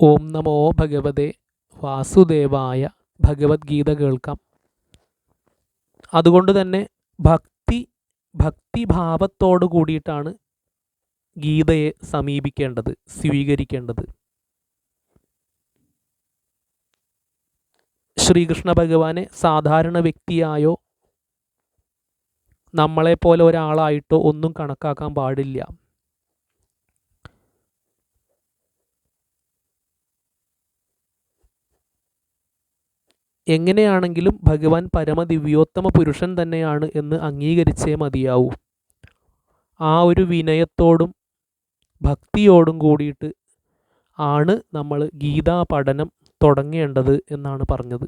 ഓം നമോ ഭഗവതേ. വാസുദേവായ ഭഗവത്ഗീത കേൾക്കാം. അതുകൊണ്ട് തന്നെ ഭക്തി ഭക്തിഭാവത്തോടു കൂടിയിട്ടാണ് ഗീതയെ സമീപിക്കേണ്ടത് സ്വീകരിക്കേണ്ടത്. ശ്രീകൃഷ്ണ ഭഗവാനെ സാധാരണ വ്യക്തിയായോ നമ്മളെപ്പോലെ ഒരാളായിട്ടോ ഒന്നും കണക്കാക്കാൻ പാടില്ല. എങ്ങനെയാണെങ്കിലും ഭഗവാൻ പരമദിവ്യോത്തമ പുരുഷൻ തന്നെയാണ് എന്ന് അംഗീകരിച്ചേ മതിയാവൂ. ആ ഒരു വിനയത്തോടും ഭക്തിയോടും കൂടിയിട്ട് ആണ് നമ്മൾ ഗീതാ പഠനം തുടങ്ങേണ്ടത് എന്നാണ് പറഞ്ഞത്.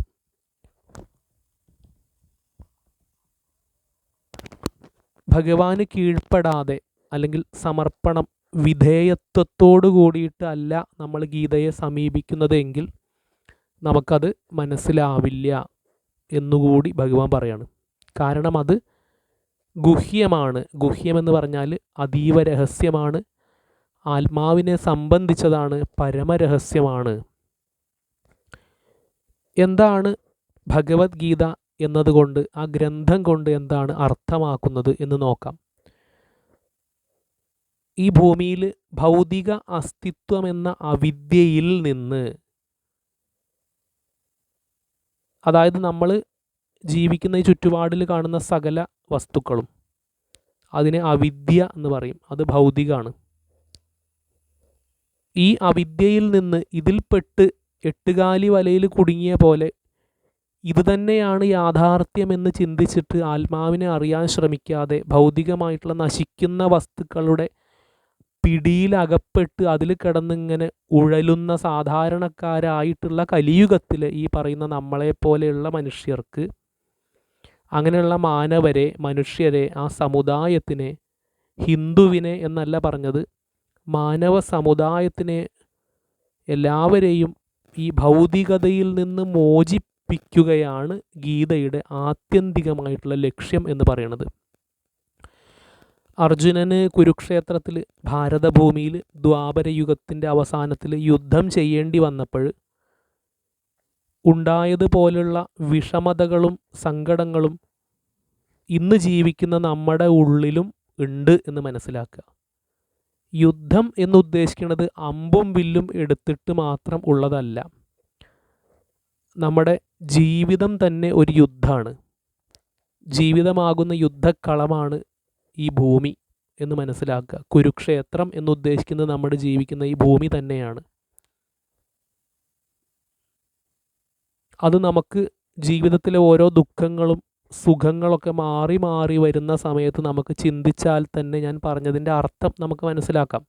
ഭഗവാന് കീഴ്പ്പെടാതെ അല്ലെങ്കിൽ സമർപ്പണം വിധേയത്വത്തോടു കൂടിയിട്ടല്ല നമ്മൾ ഗീതയെ സമീപിക്കുന്നതെങ്കിൽ നമുക്കത് മനസ്സിലാവില്ല എന്നുകൂടി ഭഗവാൻ പറയാണ്. കാരണം അത് ഗുഹ്യമാണ്. ഗുഹ്യമെന്ന് പറഞ്ഞാൽ അതീവ രഹസ്യമാണ്. ആത്മാവിനെ സംബന്ധിച്ചതാണ് പരമരഹസ്യമാണ്. എന്താണ് ഭഗവത്ഗീത എന്നതുകൊണ്ട് ആ ഗ്രന്ഥം കൊണ്ട് എന്താണ് അർത്ഥമാക്കുന്നത് എന്ന് നോക്കാം. ഈ ഭൂമിയിൽ ഭൗതിക അസ്തിത്വം എന്ന അവിദ്യയിൽ നിന്ന് അതായത് നമ്മൾ ജീവിക്കുന്ന ഈ ചുറ്റുപാടിൽ കാണുന്ന സകല വസ്തുക്കളും അതിനെ അവിദ്യ എന്ന് പറയും. അത് ഭൗതികമാണ് ഈ അവിദ്യയിൽ നിന്ന് ഇതിൽപ്പെട്ട് എട്ടുകാലി വലയിൽ കുടുങ്ങിയ പോലെ ഇത് തന്നെയാണ് യാഥാർത്ഥ്യമെന്ന് ചിന്തിച്ചിട്ട് ആത്മാവിനെ അറിയാൻ ശ്രമിക്കാതെ ഭൗതികമായിട്ടുള്ള നശിക്കുന്ന വസ്തുക്കളുടെ പിടിയിലകപ്പെട്ട് അതിൽ കിടന്നിങ്ങനെ ഉഴലുന്ന സാധാരണക്കാരായിട്ടുള്ള കലിയുഗത്തിൽ ഈ പറയുന്ന നമ്മളെ പോലെയുള്ള മനുഷ്യർക്ക് അങ്ങനെയുള്ള മാനവരെ മനുഷ്യരെ ആ സമുദായത്തിനെ ഹിന്ദുവിനെ എന്നല്ല പറഞ്ഞത് മാനവ സമുദായത്തിനെ എല്ലാവരെയും ഈ ഭൗതികതയിൽ നിന്ന് മോചിപ്പിക്കുകയാണ് ഗീതയുടെ ആത്യന്തികമായിട്ടുള്ള ലക്ഷ്യം എന്ന് പറയുന്നത്. അർജുനന് കുരുക്ഷേത്രത്തിൽ ഭാരതഭൂമിയിൽ ദ്വാപരയുഗത്തിന്റെ അവസാനത്തിൽ യുദ്ധം ചെയ്യേണ്ടി വന്നപ്പോൾ ഉണ്ടായതുപോലുള്ള വിഷമതകളും സങ്കടങ്ങളും ഇന്ന് ജീവിക്കുന്ന നമ്മുടെ ഉള്ളിലും ഉണ്ട് എന്ന് മനസ്സിലാക്കുക. യുദ്ധം എന്നുദ്ദേശിക്കുന്നത് അമ്പും വില്ലും എടുത്തിട്ട് മാത്രം ഉള്ളതല്ല. നമ്മുടെ ജീവിതം തന്നെ ഒരു യുദ്ധമാണ് ജീവിതമാകുന്ന യുദ്ധക്കളമാണ് ഈ ഭൂമി എന്ന് മനസ്സിലാക്കുക. കുരുക്ഷേത്രം എന്നുദ്ദേശിക്കുന്നത് നമ്മൾ ജീവിക്കുന്ന ഈ ഭൂമി തന്നെയാണ്. അത് നമുക്ക് ജീവിതത്തിലെ ഓരോ ദുഃഖങ്ങളും സുഖങ്ങളൊക്കെ മാറി മാറി വരുന്ന സമയത്ത് നമുക്ക് ചിന്തിച്ചാൽ തന്നെ ഞാൻ പറഞ്ഞതിന്റെ അർത്ഥം നമുക്ക് മനസ്സിലാക്കാം.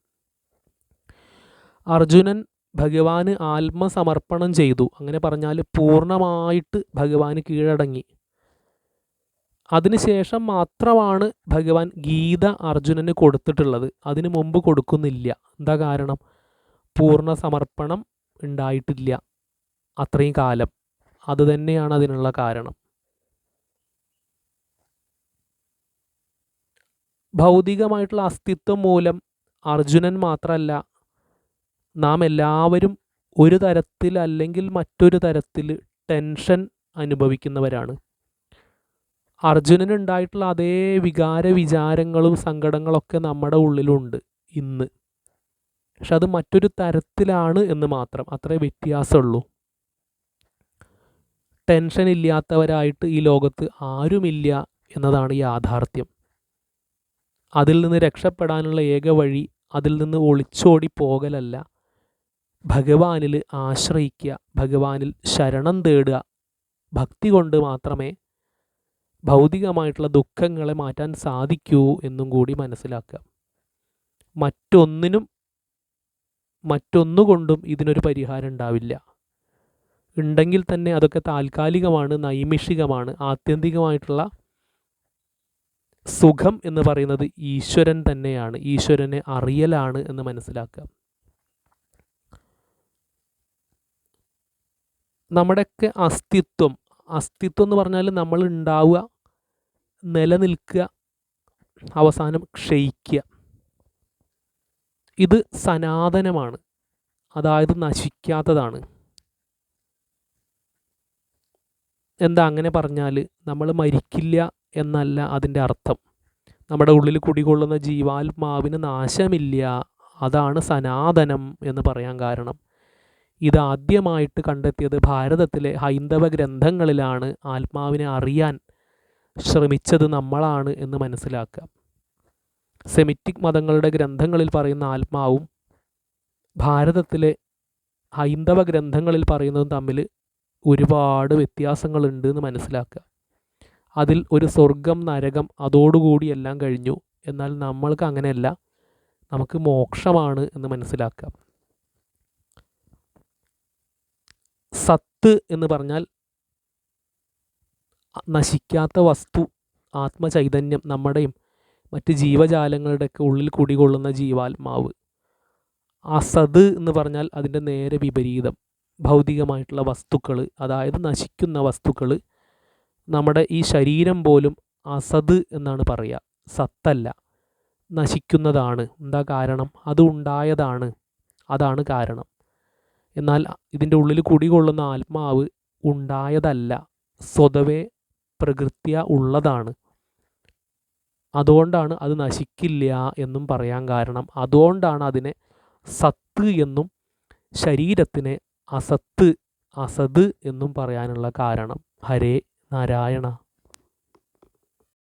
അർജുനൻ ഭഗവാന് ആത്മസമർപ്പണം ചെയ്തു. അങ്ങനെ പറഞ്ഞാൽ പൂർണമായിട്ട് ഭഗവാന് കീഴടങ്ങി. അതിനുശേഷം മാത്രമാണ് ഭഗവാൻ ഗീത അർജുനന് കൊടുത്തിട്ടുള്ളത്. അതിനു മുമ്പ് കൊടുക്കുന്നില്ല. എന്താ കാരണം? പൂർണ സമർപ്പണം ഉണ്ടായിട്ടില്ല. അത്രയും കാലം. അത് തന്നെയാണ് അതിനുള്ള കാരണം. ഭൗതികമായിട്ടുള്ള അസ്തിത്വം മൂലം അർജുനൻ മാത്രമല്ല നാം എല്ലാവരും ഒരു തരത്തിൽ അല്ലെങ്കിൽ മറ്റൊരു തരത്തിൽ ടെൻഷൻ അനുഭവിക്കുന്നവരാണ്. അർജുനനുണ്ടായിട്ടുള്ള അതേ വികാര വിചാരങ്ങളും സങ്കടങ്ങളൊക്കെ നമ്മുടെ ഉള്ളിലുണ്ട് ഇന്ന്. പക്ഷെ അത് മറ്റൊരു തരത്തിലാണ് എന്ന് മാത്രം. അത്രേ വ്യത്യാസമുള്ളൂ. ടെൻഷൻ ഇല്ലാത്തവരായിട്ട് ഈ ലോകത്ത് ആരുമില്ല എന്നതാണ് യാഥാർത്ഥ്യം. അതിൽ നിന്ന് രക്ഷപ്പെടാനുള്ള ഏക വഴി അതിൽ നിന്ന് ഒളിച്ചോടി പോകലല്ല. ഭഗവാനിൽ ആശ്രയിക്കുക ഭഗവാനിൽ ശരണം തേടുക ഭക്തി കൊണ്ട് മാത്രമേ ഭൗതികമായിട്ടുള്ള ദുഃഖങ്ങളെ മാറ്റാൻ സാധിക്കൂ എന്നും കൂടി മനസ്സിലാക്കുക. മറ്റൊന്നിനും മറ്റൊന്നുകൊണ്ടും ഇതിനൊരു പരിഹാരം ഉണ്ടാവില്ല. ഉണ്ടെങ്കിൽ തന്നെ അതൊക്കെ താൽക്കാലികമാണ് നൈമിഷികമാണ് ആത്യന്തികമായിട്ടുള്ള സുഖം എന്ന് പറയുന്നത് ഈശ്വരൻ തന്നെയാണ്. ഈശ്വരനെ അറിയലാണ് എന്ന് മനസ്സിലാക്കുക. നമ്മുടെയൊക്കെ അസ്തിത്വം അസ്തിത്വം എന്ന് പറഞ്ഞാൽ നമ്മൾ ഉണ്ടാവുക നിലനിൽക്കുക അവസാനം ക്ഷയിക്കുക. ഇത് സനാതനമാണ്. അതായത് നശിക്കാത്തതാണ്. എന്താ അങ്ങനെ പറഞ്ഞാൽ നമ്മൾ മരിക്കില്ല എന്നല്ല അതിന്റെ അർത്ഥം. നമ്മുടെ ഉള്ളിൽ കുടികൊള്ളുന്ന ജീവാത്മാവിന് നാശമില്ല അതാണ് സനാതനം എന്ന് പറയാൻ കാരണം. ഇതാദ്യമായിട്ട് കണ്ടെത്തിയത് ഭാരതത്തിലെ ഹൈന്ദവ ഗ്രന്ഥങ്ങളിലാണ് ആത്മാവിനെ അറിയാൻ ശ്രമിച്ചത് നമ്മളാണ് എന്ന് മനസ്സിലാക്കുക. സെമിറ്റിക് മതങ്ങളുടെ ഗ്രന്ഥങ്ങളിൽ പറയുന്ന ആത്മാവും ഭാരതത്തിലെ ഹൈന്ദവ ഗ്രന്ഥങ്ങളിൽ പറയുന്നതും തമ്മിൽ ഒരുപാട് വ്യത്യാസങ്ങളുണ്ട് എന്ന് മനസ്സിലാക്കുക. അതിൽ ഒരു സ്വർഗം നരകം അതോടുകൂടി എല്ലാം കഴിഞ്ഞു. എന്നാൽ നമ്മൾക്ക് അങ്ങനെയല്ല. നമുക്ക് മോക്ഷമാണ് എന്ന് മനസ്സിലാക്കാം സത്ത് എന്ന് പറഞ്ഞാൽ നശിക്കാത്ത വസ്തു ആത്മചൈതന്യം നമ്മുടെയും മറ്റ് ജീവജാലങ്ങളുടെയൊക്കെ ഉള്ളിൽ കുടികൊള്ളുന്ന ജീവാത്മാവ്. അസത് എന്ന് പറഞ്ഞാൽ അതിന്റെ നേരെ വിപരീതം. ഭൗതികമായിട്ടുള്ള വസ്തുക്കൾ അതായത് നശിക്കുന്ന വസ്തുക്കൾ നമ്മുടെ ഈ ശരീരം പോലും അസത് എന്നാണ് പറയുക. സത്തല്ല. നശിക്കുന്നതാണ്. എന്താ കാരണം? അത് ഉണ്ടായതാണ്. അതാണ് കാരണം. എന്നാൽ ഇതിന്റെ ഉള്ളിൽ കുടികൊള്ളുന്ന ആത്മാവ് ഉണ്ടായതല്ല. സ്വതവേ പ്രകൃത്യ ഉള്ളതാണ്. അതുകൊണ്ടാണ് അത് നശിക്കില്ല എന്നും പറയാൻ കാരണം. അതുകൊണ്ടാണ് അതിനെ സത്ത് എന്നും ശരീരത്തിനെ അസത്ത് അസത് എന്നും പറയാനുള്ള കാരണം. ഹരേ നാരായണ.